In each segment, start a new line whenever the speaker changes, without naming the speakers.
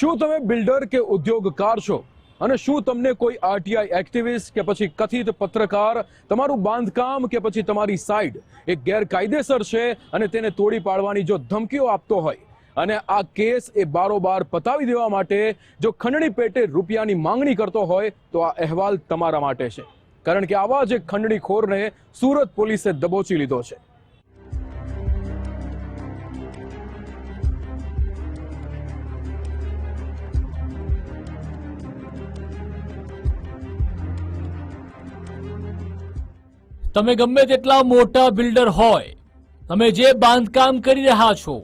શું તમે બિલ્ડર કે ઉદ્યોગકાર છો? અને શું તમને કોઈ આરટીઆઈ એક્ટિવિસ્ટ કે પછી કથિત પત્રકાર, તમારું બાંધકામ કે પછી તમારી સાઇટ એ ગેરકાયદેસર છે અને તેને તોડી પાડવાની જો ધમકીઓ આપતો હોય? અને આ કેસ એ બારોબાર પતાવી દેવા માટે જો ખંડણી પેટે રૂપિયાની માંગણી કરતો હોય, તો આ અહેવાલ તમારા માટે છે. કારણ કે આવા જ એક ખંડણીખોરને સુરત પોલીસે દબોચી લીધો છે.
તમે ગમે તેટલા મોટા બિલ્ડર હોય, તમે જે બાંધકામ કરી રહ્યા છો,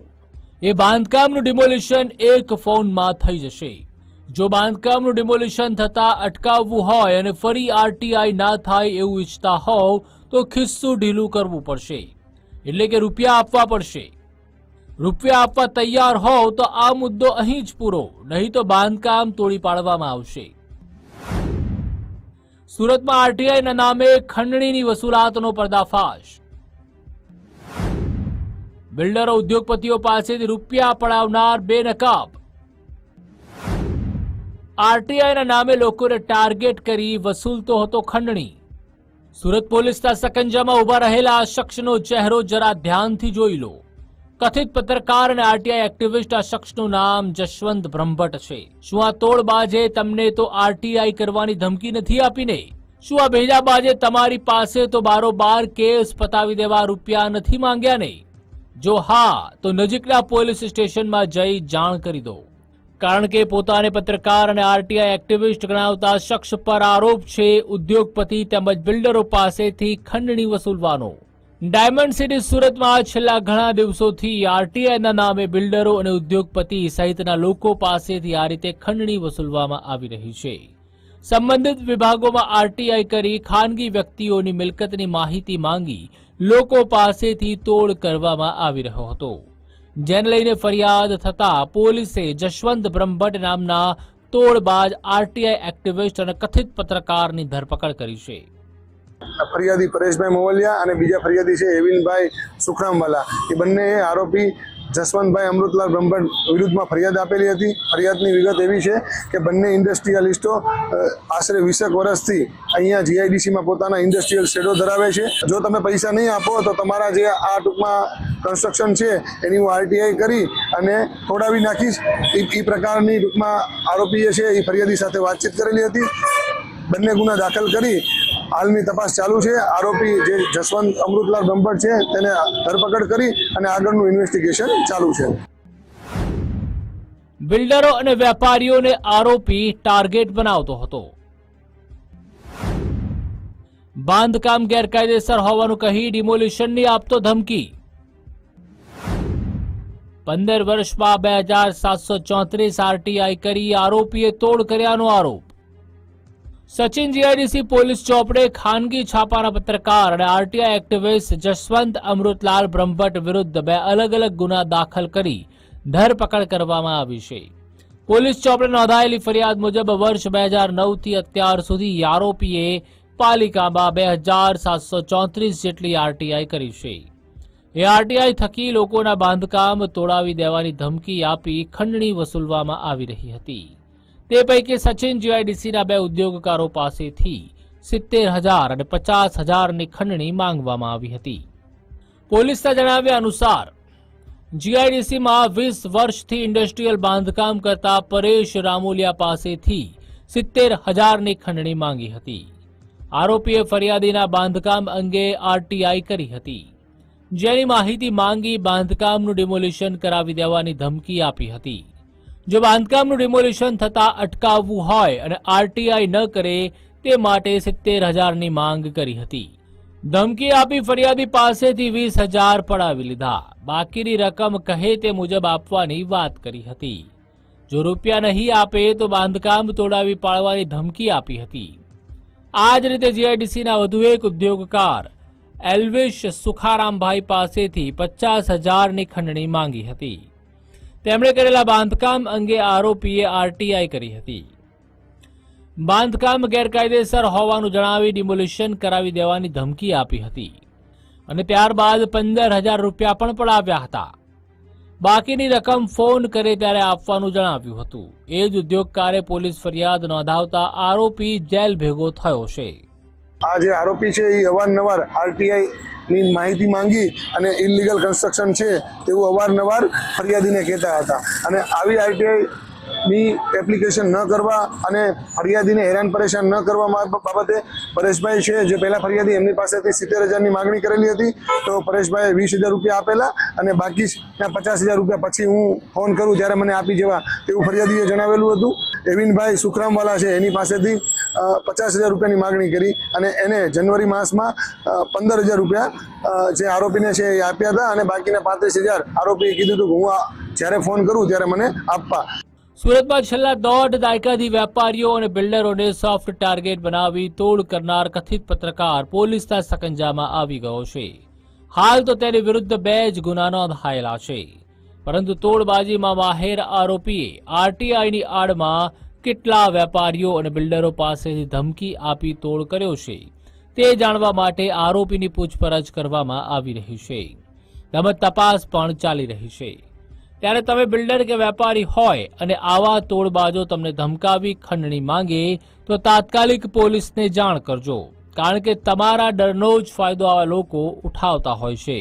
એ બાંધકામનું ડિમોલિશન એક ફોનમાં થઈ જશે. જો બાંધકામનું ડિમોલિશન થતા અટકાવવું હોય અને ફરી આરટીઆઈ ના થાય એવું ઈચ્છતા હોવ, તો ખિસ્સું ઢીલું કરવું પડશે. એટલે કે રૂપિયા આપવા પડશે. રૂપિયા આપવા તૈયાર હોવ તો આ મુદ્દો અહીં જ પૂરો, નહીં તો બાંધકામ તોડી પાડવામાં આવશે. સુરતમાં આરટીઆઈના નામે ખંડણીની વસૂલાતનો પર્દાફાશ. બિલ્ડરો ઉદ્યોગપતિઓ પાસેથી રૂપિયા પડાવનાર બેનકાબ. આરટીઆઈના નામે લોકોને ટાર્ગેટ કરી વસૂલતો હતો ખંડણી. સુરત પોલીસના સકંજામાં ઊભા રહેલા આ શખ્સનો ચહેરો જરા ધ્યાનથી જોઈ લો. કથિત પત્રકાર અને આરટીઆઈ એક્ટિવિસ્ટ આ શખ્સનું નામ જશવંત બ્રહ્મભટ્ટ છે. શું આ તોડબાજે તમને તો આરટીઆઈ કરવાની ધમકી નથી આપીને શું આ ભેજાબાજે તમારી પાસે તો બારોબાર કેસ પતાવી દેવા રૂપિયા નથી માંગ્યા ને? જો હા, તો નજીકના પોલીસ સ્ટેશનમાં જઈ જાણ કરી દો. કારણ કે પોતાને પત્રકાર અને આરટીઆઈ એક્ટિવિસ્ટ ગણાવતા શખ્સ પર આરોપ છે, ઉદ્યોગપતિ તેમજ બિલ્ડરો પાસેથી ખંડણી વસૂલવાનો. ડાયમંડ સિટી સુરતમાં છેલ્લા ઘણા દિવસોથી આરટીઆઈના નામે બિલ્ડરો અને ઉદ્યોગપતિ સહિતના લોકો પાસેથી આ રીતે ખંડણી વસૂલવામાં આવી રહી છે. સંબંધિત વિભાગોમાં આરટીઆઈ કરી ખાનગી વ્યક્તિઓની મિલકતની માહિતી માંગી લોકો પાસેથી તોડ કરવામાં આવી રહ્યો હતો. જેને લઈને ફરિયાદ થતા પોલીસે જશવંત બ્રહ્મભટ્ટ નામના તોડબાજ આરટીઆઈ એક્ટિવિસ્ટ અને કથિત પત્રકારની ધરપકડ કરી છે.
ફરિયાદી પરેશભાઈ મોવલિયા અને બીજા ફરિયાદી છે એવિનભાઈ સુખરામવાલા. એ બંને આરોપી જસવંતભાઈ અમૃતલાલ બ્રહ્મભટ્ટ વિરુદ્ધમાં ફરિયાદ આપેલી હતી. ફરિયાદની વિગત એવી છે કે બંને ઇન્ડસ્ટ્રીયલિસ્ટો આશરે વીસેક વર્ષથી અહીંયા જીઆઈડીસીમાં પોતાના ઇન્ડસ્ટ્રીયલ શેડો ધરાવે છે. જો તમે પૈસા નહીં આપો તો તમારા જે આ ટૂંકમાં કન્સ્ટ્રક્શન છે એની હું આરટીઆઈ કરી અને ખોડાવી નાખીશ. એ પ્રકારની ટૂંકમાં આરોપીએ છે એ ફરિયાદી સાથે વાતચીત કરેલી હતી. બંને ગુના દાખલ કરી હાલની તપાસ ચાલુ છે. આરોપી જે જસવંત અમૃતલાલ બ્રહ્મભટ્ટ છે, તેને ધરપકડ કરી અને આગળનું ઇન્વેસ્ટિગેશન ચાલુ છે.
બિલ્ડરો અને વેપારીઓને આરોપી ટાર્ગેટ બનાવતો હતો. બાંધકામ ગેરકાયદેસર હોવાનું કહી ડિમોલ્યુશનની આપતો ધમકી. પંદર વર્ષમાં બે હજાર સાતસો ચોત્રીસ આરટીઆઈ કરી આરોપીએ તોડ કર્યાનો આરોપ. સચિન જીઆઈડીસી પોલીસ ચોપડે ખાનગી છાપાના પત્રકાર અને આરટીઆઈ એક્ટિવિસ્ટ જસવંત અમૃતલાલ બ્રહ્મભટ્ટ વિરુદ્ધ બે અલગ અલગ ગુના દાખલ કરી ધરપકડ કરવામાં આવી છે પોલીસ ચોપડે નોંધાયેલી ફરિયાદ મુજબ વર્ષ બે હજાર નવથી અત્યાર સુધી આરોપીએ પાલિકામાં બે હજાર સાતસો ચોત્રીસ જેટલી આરટીઆઈ કરી છે એ આરટીઆઈ થકી લોકોના બાંધકામ તોડાવી દેવાની ધમકી આપી ખંડણી વસૂલવામાં આવી રહી હતી તે પૈકી સચિન જીઆઈડીસીના બે ઉદ્યોગકારો પાસેથી સિત્તેર હજાર અને પચાસ હજારની ખંડણી માંગવામાં આવી હતી. પોલીસના જણાવ્યા અનુસાર, જીઆઈડીસીમાં વીસ વર્ષથી ઇન્ડસ્ટ્રીયલ બાંધકામ કરતા પરેશ રામોલિયા પાસેથી સિત્તેર હજારની ખંડણી માંગી હતી. આરોપીએ ફરિયાદીના બાંધકામ અંગે આરટીઆઈ કરી હતી. જેની માહિતી માંગી બાંધકામનું ડિમોલિશન કરાવી દેવાની ધમકી આપી હતી. જો બાંધકામનું ડિમોલિશન થતા અટકાવવું હોય અને આરટીઆઈ ન કરે, તે માટે સિત્તેર હજારની માંગ કરી હતી. ધમકી આપી ફરિયાદી પાસેથી વીસ હજાર પડાવી લીધા. બાકીની રકમ કહે તે મુજબ આપવાની વાત કરી હતી. જો રૂપિયા નહીં આપે તો બાંધકામ તોડાવી પાડવાની ધમકી આપી હતી. આ જ રીતે જીઆઈડીસીના વધુ એક ઉદ્યોગકાર એલ્વિશ સુખારામભાઈ પાસેથી પચાસ હજારની ખંડણી માંગી હતી. તેમણે કરેલા બાંધકામ અંગે આરોપીએ આરટીઆઈ કરી હતી. બાંધકામ ગેરકાયદેસર હોવાનું જણાવી ડિમોલિશન કરાવી દેવાની ધમકી આપી હતી. અને ત્યારબાદ પંદર હજાર રૂપિયા પણ પડાવ્યા હતા. બાકીની રકમ ફોન કરે ત્યારે આપવાનું જણાવ્યું હતું. એ જ ઉદ્યોગકારે પોલીસ ફરિયાદ નોંધાવતા આરોપી જેલ ભેગો થયો છે.
આ જે આરોપી છે એ અવારનવાર આરટીઆઈ ની માહિતી માંગી અને ઇલીગલ કન્સ્ટ્રક્શન છે તેવું અવારનવાર ફરિયાદીને કહેતા હતા. અને આવી આઈટીઆઈની એપ્લિકેશન ન કરવા અને ફરિયાદીને હેરાન પરેશાન ન કરવા બાબતે પરેશભાઈ છે, જે પહેલા ફરિયાદી એમની પાસેથી સિત્તેર હજારની માગણી કરેલી હતી. તો પરેશભાઈએ વીસ હજાર રૂપિયા આપેલા અને બાકીના પચાસ હજાર રૂપિયા પછી હું ફોન કરું જ્યારે મને આપી જવા તેવું ફરિયાદીએ જણાવેલું હતું. એવિનભાઈ સુખરામવાલા છે, એની પાસેથી પચાસ હજાર રૂપિયાની માગણી કરી અને એને જનવરી માસમાં પંદર હજાર રૂપિયા જે આરોપીને છે એ આપ્યા હતા અને બાકીના પાંત્રીસ હજાર આરોપીએ કીધું હતું કે હું જ્યારે ફોન કરું ત્યારે મને આપવા.
સુરતમાં છેલ્લા દોઢ દાયકાથી વેપારીઓ અને બિલ્ડરોને સોફ્ટ ટાર્ગેટ બનાવી તોડ કરનાર કથિત પત્રકાર પોલીસના સકંજામાં આવી ગયો છે. હાલ તો તેની વિરુદ્ધ બે જ ગુના નોંધાયેલા છે. પરંતુ તોડબાજીમાં માહેર આરોપીએ આરટીઆઈની આડમાં કેટલા વેપારીઓ અને બિલ્ડરો પાસેથી ધમકી આપી તોડ કર્યો છે, તે જાણવા માટે આરોપીની પૂછપરછ કરવામાં આવી રહી છે. તેમજ તપાસ પણ ચાલી રહી છે. ત્યારે તમે બિલ્ડર કે વેપારી હોય અને આવા તોડબાજો તમને ધમકાવી ખંડણી માંગે, તો તાત્કાલિક પોલીસને જાણ કરજો, કારણ કે તમારા ડરનો જ ફાયદો આવા લોકો ઉઠાવતા હોય છે.